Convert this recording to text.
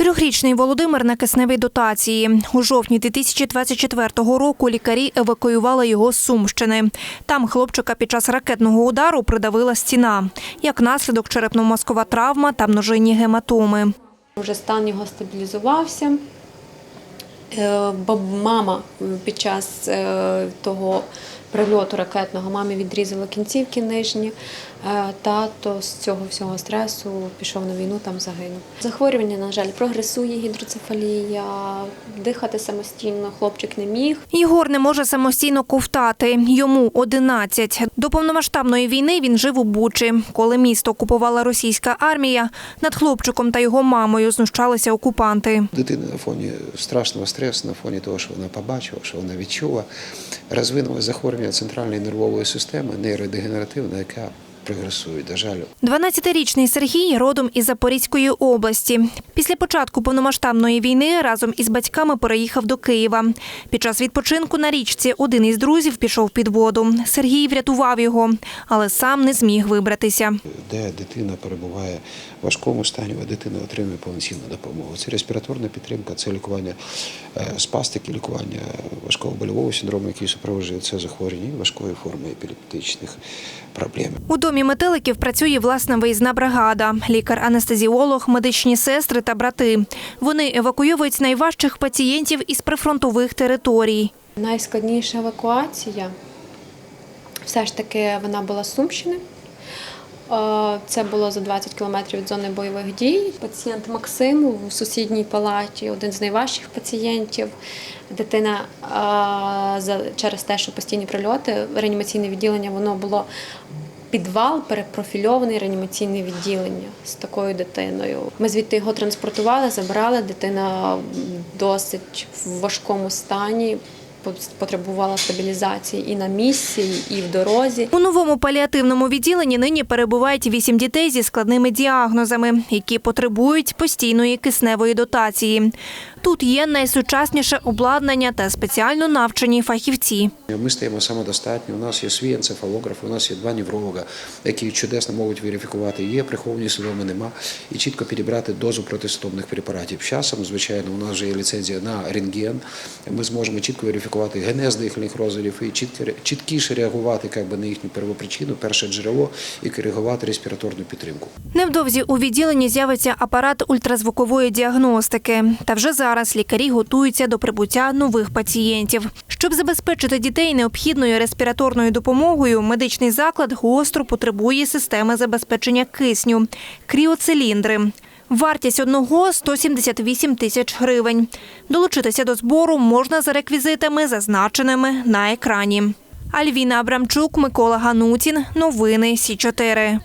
Трьохрічний Володимир на кисневій дотації. У жовтні 2024 року лікарі евакуювали його з Сумщини. Там хлопчика під час ракетного удару придавила стіна. Як наслідок черепно-мозкова травма та множинні гематоми. Вже стан його стабілізувався. Е, мама під час е, того прильоту ракетного мамі відрізала кінцівки нижні. Е, Тато з цього всього стресу пішов на війну, там загинув. Захворювання, на жаль, прогресує гідроцефалія, дихати самостійно хлопчик не міг. Єгор не може самостійно ковтати. Йому 11. До повномасштабної війни він жив у Бучі. Коли місто окупувала російська армія, над хлопчиком та його мамою знущалися окупанти. Дитина на фоні страшного стресу, на фоні того, що вона побачила, що вона відчула, розвинулося захворювання центральної нервової системи, нейродегенеративна, яка прогресує, до жаль. 12-річний Сергій родом із Запорізької області. Після початку повномасштабної війни разом із батьками переїхав до Києва. Під час відпочинку на річці один із друзів пішов під воду. Сергій врятував його, але сам не зміг вибратися. Де дитина перебуває в важкому стані, а дитина отримує повноцінну допомогу. Це респіраторна підтримка, це лікування е, спастики, лікування важкого больового синдрому, який супроводжує це захворювання, важкої форми епілептичних проблем. У домі метеликів працює власна виїзна бригада, лікар-анестезіолог, медичні сестри та брати. Вони евакуюють найважчих пацієнтів із прифронтових територій. Найскладніша евакуація все ж таки вона була з Сумщини. Е, Це було за 20 кілометрів від зони бойових дій. Пацієнт Максим у сусідній палаті, один з найважчих пацієнтів. Дитина е, через те, що постійні прильоти, реанімаційне відділення воно було підвал, перепрофільований реанімаційне відділення з такою дитиною. Ми звідти його транспортували, забрали. Дитина досить в важкому стані. Потребувала стабілізації і на місці, і в дорозі. У новому паліативному відділенні нині перебувають вісім дітей зі складними діагнозами, які потребують постійної кисневої дотації. Тут є найсучасніше обладнання та спеціально навчені фахівці. Ми стаємо самодостатні. У нас є свій енцефалограф, у нас є два невролога, які чудесно можуть верифікувати, є приховані симптоми, нема, і чітко підібрати дозу протистомних препаратів. Часом, звичайно, у нас вже є ліцензія на рентген. Ми зможемо чітко верифікувати генез дихальних розладів і чіткіше реагувати як би, на їхню первопричину, перше джерело і коригувати респіраторну підтримку. Невдовзі у відділенні з'явиться апарат ультразвукової діагностики. Та вже зараз лікарі готуються до прибуття нових пацієнтів. Щоб забезпечити дітей необхідною респіраторною допомогою, медичний заклад гостро потребує системи забезпечення кисню кріоциліндри. Вартість одного 178 тисяч гривень. Долучитися до збору можна за реквізитами, зазначеними на екрані. Альвіна Абрамчук, Микола Ганутін. Новини Сі 4